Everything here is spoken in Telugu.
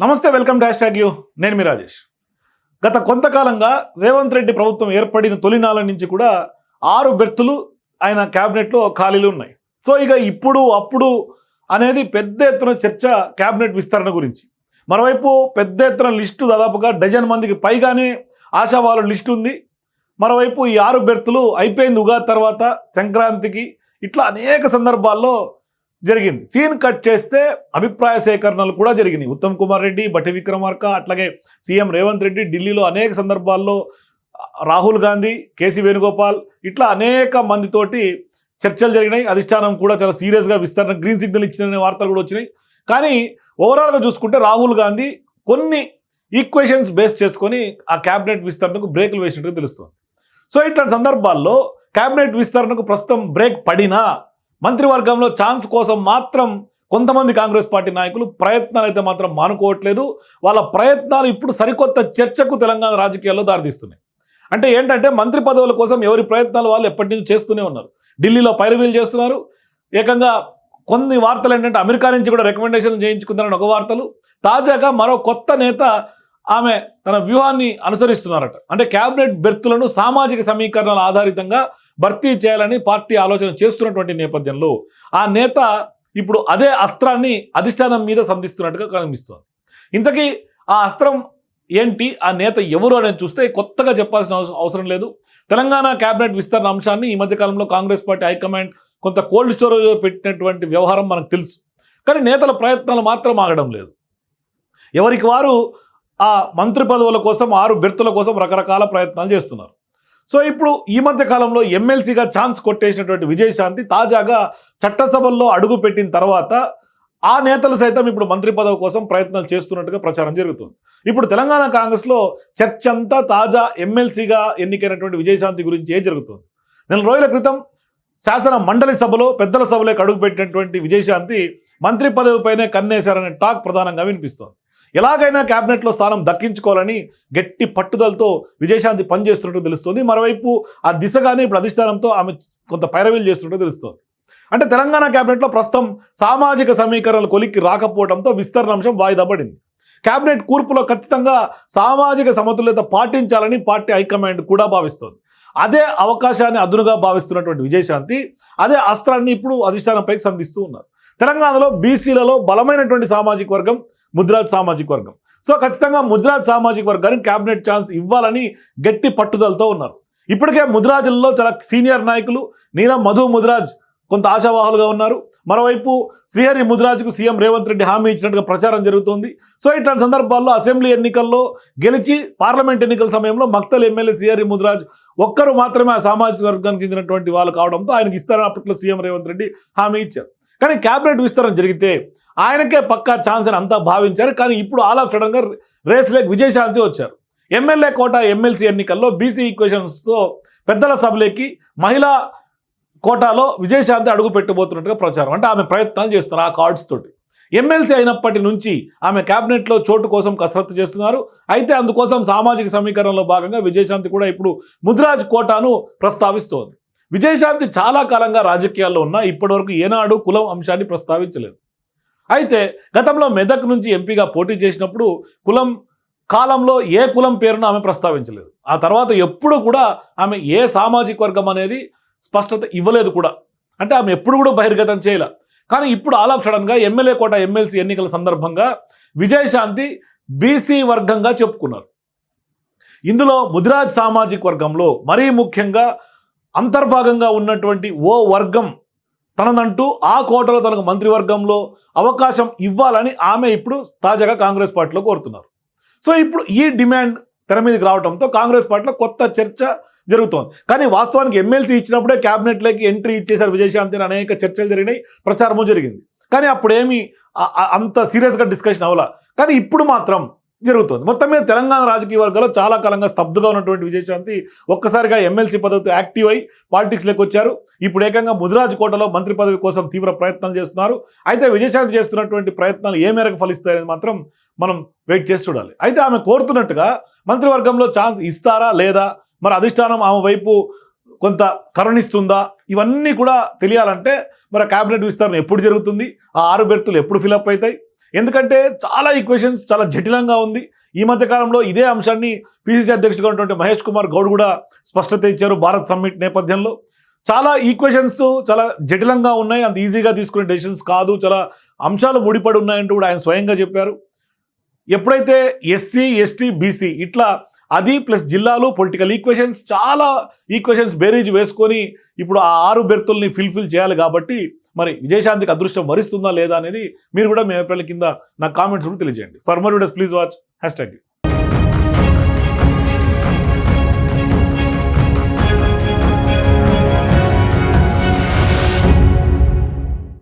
నమస్తే వెల్కమ్ డాష్ ట్యాగ్ యూ. నేను మీ రాజేష్. గత కొంతకాలంగా రేవంత్ రెడ్డి ప్రభుత్వం ఏర్పడిన తొలినాల నుంచి కూడా ఆరు బెర్తులు ఆయన క్యాబినెట్లో ఖాళీలు ఉన్నాయి. సో ఇక ఇప్పుడు అప్పుడు అనేది పెద్ద ఎత్తున చర్చ క్యాబినెట్ విస్తరణ గురించి. మరోవైపు పెద్ద ఎత్తున లిస్టు దాదాపుగా డజన్ మందికి పైగానే ఆశావాలు లిస్టు ఉంది. మరోవైపు ఈ ఆరు బెర్తులు అయిపోయింది ఉగాది తర్వాత సంక్రాంతికి ఇట్లా అనేక సందర్భాల్లో జరిగింది. సీన్ కట్ చేస్తే అభిప్రాయ సేకరణలు కూడా జరిగినాయి. ఉత్తమ్ కుమార్ రెడ్డి బట్టి విక్రమార్క అట్లాగే సీఎం రేవంత్ రెడ్డి ఢిల్లీలో అనేక సందర్భాల్లో రాహుల్ గాంధీ కేసీ వేణుగోపాల్ ఇట్లా అనేక మందితోటి చర్చలు జరిగినాయి. అధిష్టానం కూడా చాలా సీరియస్గా విస్తరణ గ్రీన్ సిగ్నల్ ఇచ్చిన వార్తలు కూడా వచ్చినాయి. కానీ ఓవరాల్గా చూసుకుంటే రాహుల్ గాంధీ కొన్ని ఈక్వేషన్స్ బేస్ చేసుకొని ఆ క్యాబినెట్ విస్తరణకు బ్రేకులు వేసినట్టుగా తెలుస్తుంది. సో ఇట్లాంటి సందర్భాల్లో క్యాబినెట్ విస్తరణకు ప్రస్తుతం బ్రేక్ పడినా మంత్రివర్గంలో ఛాన్స్ కోసం మాత్రం కొంతమంది కాంగ్రెస్ పార్టీ నాయకులు ప్రయత్నాలు అయితే మాత్రం మానుకోవట్లేదు. వాళ్ళ ప్రయత్నాలు ఇప్పుడు సరికొత్త చర్చకు తెలంగాణ రాజకీయాల్లో దారితీస్తున్నాయి. అంటే ఏంటంటే మంత్రి పదవుల కోసం ఎవరి ప్రయత్నాలు వాళ్ళు ఎప్పటి నుంచి చేస్తూనే ఉన్నారు. ఢిల్లీలో పైరవీలు చేస్తున్నారు. ఏకంగా కొన్ని వార్తలు ఏంటంటే అమెరికా నుంచి కూడా రికమెండేషన్లు చేయించుకుంటారని ఒక వార్తలు. తాజాగా మరో కొత్త నేత ఆమె తన వ్యూహాన్ని అనుసరిస్తున్నారట. అంటే క్యాబినెట్ బెర్తులను సామాజిక సమీకరణల ఆధారితంగా భర్తీ చేయాలని పార్టీ ఆలోచన చేస్తున్నటువంటి నేపథ్యంలో ఆ నేత ఇప్పుడు అదే అస్త్రాన్ని అధిష్టానం మీద సంధిస్తున్నట్టుగా కనిపిస్తోంది. ఇంతకీ ఆ అస్త్రం ఏంటి? ఆ నేత ఎవరు అనేది చూస్తే కొత్తగా చెప్పాల్సిన అవస- అవసరం లేదు. తెలంగాణ క్యాబినెట్ విస్తరణ అంశాన్ని ఈ మధ్యకాలంలో కాంగ్రెస్ పార్టీ హైకమాండ్ కొంత కోల్డ్ స్టోరేజ్ పెట్టినటువంటి వ్యవహారం మనకు తెలుసు. కానీ నేతల ప్రయత్నాలు మాత్రం ఆగడం లేదు. ఎవరికి వారు ఆ మంత్రి పదవుల కోసం ఆరు బెర్తుల కోసం రకరకాల ప్రయత్నాలు చేస్తున్నారు. సో ఇప్పుడు ఈ మధ్య కాలంలో ఎమ్మెల్సీగా ఛాన్స్ కొట్టేసినటువంటి విజయశాంతి తాజాగా చట్టసభల్లో అడుగు పెట్టిన తర్వాత ఆ నేతలు సైతం ఇప్పుడు మంత్రి పదవి కోసం ప్రయత్నాలు చేస్తున్నట్టుగా ప్రచారం జరుగుతుంది. ఇప్పుడు తెలంగాణ కాంగ్రెస్లో చర్చ అంతా తాజా ఎమ్మెల్సీగా ఎన్నికైనటువంటి విజయశాంతి గురించి ఏం జరుగుతుంది? నెల రోజుల క్రితం శాసన మండలి సభలో పెద్దల సభలోకి అడుగుపెట్టినటువంటి విజయశాంతి మంత్రి పదవిపైనే కన్నేశారనే టాక్ ప్రధానంగా వినిపిస్తోంది. ఎలాగైనా క్యాబినెట్లో స్థానం దక్కించుకోవాలని గట్టి పట్టుదలతో విజయశాంతి పనిచేస్తున్నట్టు తెలుస్తుంది. మరోవైపు ఆ దిశగానే ఇప్పుడు అధిష్టానంతో ఆమె కొంత పైరవీలు చేస్తున్నట్టు తెలుస్తోంది. అంటే తెలంగాణ క్యాబినెట్లో ప్రస్తుతం సామాజిక సమీకరణలు కొలిక్కి రాకపోవడంతో విస్తరణ అంశం వాయిదా పడింది. క్యాబినెట్ కూర్పులో ఖచ్చితంగా సామాజిక సమతుల్యత పాటించాలని పార్టీ హైకమాండ్ కూడా భావిస్తోంది. అదే అవకాశాన్ని అదునుగా భావిస్తున్నటువంటి విజయశాంతి అదే అస్త్రాన్ని ఇప్పుడు అధిష్టానంపైకి సంధిస్తూ ఉన్నారు. తెలంగాణలో బీసీలలో బలమైనటువంటి సామాజిక వర్గం ముద్రాజ్ సామాజిక వర్గం. సో ఖచ్చితంగా ముద్రాజ్ సామాజిక వర్గానికి క్యాబినెట్ ఛాన్స్ ఇవ్వాలని గట్టి పట్టుదలతో ఉన్నారు. ఇప్పటికే ముద్రాజుల్లో చాలా సీనియర్ నాయకులు నీలం మధు ముద్రాజ్ కొంత ఆశావాహులుగా ఉన్నారు. మరోవైపు శ్రీహరి ముద్రాజ్కు సీఎం రేవంత్ రెడ్డి హామీ ఇచ్చినట్టుగా ప్రచారం జరుగుతుంది. సో ఇట్లాంటి సందర్భాల్లో అసెంబ్లీ ఎన్నికల్లో గెలిచి పార్లమెంట్ ఎన్నికల సమయంలో మక్తల్ ఎమ్మెల్యే శ్రీహరి ముద్రాజ్ ఒక్కరు మాత్రమే ఆ సామాజిక వర్గానికి చెందినటువంటి వాళ్ళు కావడంతో ఆయనకి ఇస్తారని అప్పట్లో సీఎం రేవంత్ రెడ్డి హామీ ఇచ్చారు. కానీ క్యాబినెట్ విస్తరణ జరిగితే ఆయనకే పక్కా ఛాన్స్ అని అంతా భావించారు. కానీ ఇప్పుడు ఆల్ ఆఫ్ సడన్గా రేస్లోకి విజయశాంతి వచ్చారు. ఎమ్మెల్యే కోట ఎమ్మెల్సీ ఎన్నికల్లో బీసీ ఈక్వేషన్స్తో పెద్దల సభలోకి మహిళా కోటాలో విజయశాంతి అడుగు పెట్టబోతున్నట్టుగా ప్రచారం. అంటే ఆమె ప్రయత్నాలు చేస్తున్నారు ఆ కార్డ్స్ తోటి. ఎమ్మెల్సీ అయినప్పటి నుంచి ఆమె క్యాబినెట్లో చోటు కోసం కసరత్తు చేస్తున్నారు. అయితే అందుకోసం సామాజిక సమీకరణలో భాగంగా విజయశాంతి కూడా ఇప్పుడు ముద్రాజ్ కోటాను ప్రస్తావిస్తోంది. విజయశాంతి చాలా కాలంగా రాజకీయాల్లో ఉన్న ఇప్పటివరకు ఏనాడు కులం అంశాన్ని ప్రస్తావించలేదు. అయితే గతంలో మెదక్ నుంచి ఎంపీగా పోటీ చేసినప్పుడు కులం కాలంలో ఏ కులం పేరును ఆమె ప్రస్తావించలేదు. ఆ తర్వాత ఎప్పుడు కూడా ఆమె ఏ సామాజిక వర్గం అనేది స్పష్టత ఇవ్వలేదు కూడా. అంటే ఆమె ఎప్పుడు కూడా బహిర్గతం చేయలే. కానీ ఇప్పుడు ఆల్ ఆఫ్ సడన్గా ఎమ్మెల్యే కోట ఎమ్మెల్సీ ఎన్నికల సందర్భంగా విజయశాంతి బీసీ వర్గంగా చెప్పుకున్నారు. ఇందులో ముదిరాజ్ సామాజిక వర్గంలో మరీ ముఖ్యంగా అంతర్భాగంగా ఉన్నటువంటి ఓ వర్గం తనదంటూ ఆ కోటలో తనకు మంత్రివర్గంలో అవకాశం ఇవ్వాలని ఆమె ఇప్పుడు తాజాగా కాంగ్రెస్ పార్టీలో కోరుతున్నారు. సో ఇప్పుడు ఈ డిమాండ్ తెర మీదకి రావడంతో కాంగ్రెస్ పార్టీలో కొత్త చర్చ జరుగుతోంది. కానీ వాస్తవానికి ఎమ్మెల్సీ ఇచ్చినప్పుడే క్యాబినెట్లోకి ఎంట్రీ ఇచ్చేశారు విజయశాంతి అని అనేక చర్చలు జరిగినాయి ప్రచారము జరిగింది. కానీ అప్పుడేమి అంత సీరియస్గా డిస్కషన్ అవ్వాల. కానీ ఇప్పుడు మాత్రం జరుగుతుంది. మొత్తం మీద తెలంగాణ రాజకీయ వర్గాల్లో చాలా కాలంగా స్తబ్దుగా ఉన్నటువంటి విజయశాంతి ఒక్కసారిగా ఎమ్మెల్సీ పదవితో యాక్టివ్ అయి పాలిటిక్స్లోకి వచ్చారు. ఇప్పుడు ఏకంగా ముదిరాజ్ కోటలో మంత్రి పదవి కోసం తీవ్ర ప్రయత్నాలు చేస్తున్నారు. అయితే విజయశాంతి చేస్తున్నటువంటి ప్రయత్నాలు ఏ మేరకు ఫలిస్తాయనేది మాత్రం మనం వెయిట్ చేసి చూడాలి. అయితే ఆమె కోరుతున్నట్టుగా మంత్రివర్గంలో ఛాన్స్ ఇస్తారా లేదా? మరి అధిష్టానం ఆమె వైపు కొంత కరుణిస్తుందా? ఇవన్నీ కూడా తెలియాలంటే మరి క్యాబినెట్ విస్తరణ ఎప్పుడు జరుగుతుంది? ఆ ఆరు బెర్తులు ఎప్పుడు ఫిలప్ అవుతాయి? ఎందుకంటే చాలా ఈక్వేషన్స్ చాలా జటిలంగా ఉంది. ఈ మధ్య కాలంలో ఇదే అంశాన్ని పిసిసి అధ్యక్షుడుగా ఉన్నటువంటి మహేష్ కుమార్ గౌడ్ కూడా స్పష్టత ఇచ్చారు భారత్ సమ్మిట్ నేపథ్యంలో. చాలా ఈక్వేషన్స్ చాలా జటిలంగా ఉన్నాయి. అంత ఈజీగా తీసుకునే డెసిషన్స్ కాదు. చాలా అంశాలు ముడిపడి ఉన్నాయంటూ కూడా ఆయన స్వయంగా చెప్పారు. ఎప్పుడైతే ఎస్సీ ఎస్టీ బీసీ ఇట్లా అది ప్లస్ జిల్లాలు పొలిటికల్ ఈక్వేషన్స్ చాలా ఈక్వేషన్స్ బేరీజ్ వేసుకొని ఇప్పుడు ఆ ఆరు బెర్తుల్ని ఫిల్ఫిల్ చేయాలి కాబట్టి మరి విజయశాంతికి అదృష్టం వరిస్తుందా లేదా అనేది మీరు కూడా మీ అభిప్రాయాల కింద నా కామెంట్స్ కూడా తెలియజేయండి. For more videos please watch hashtag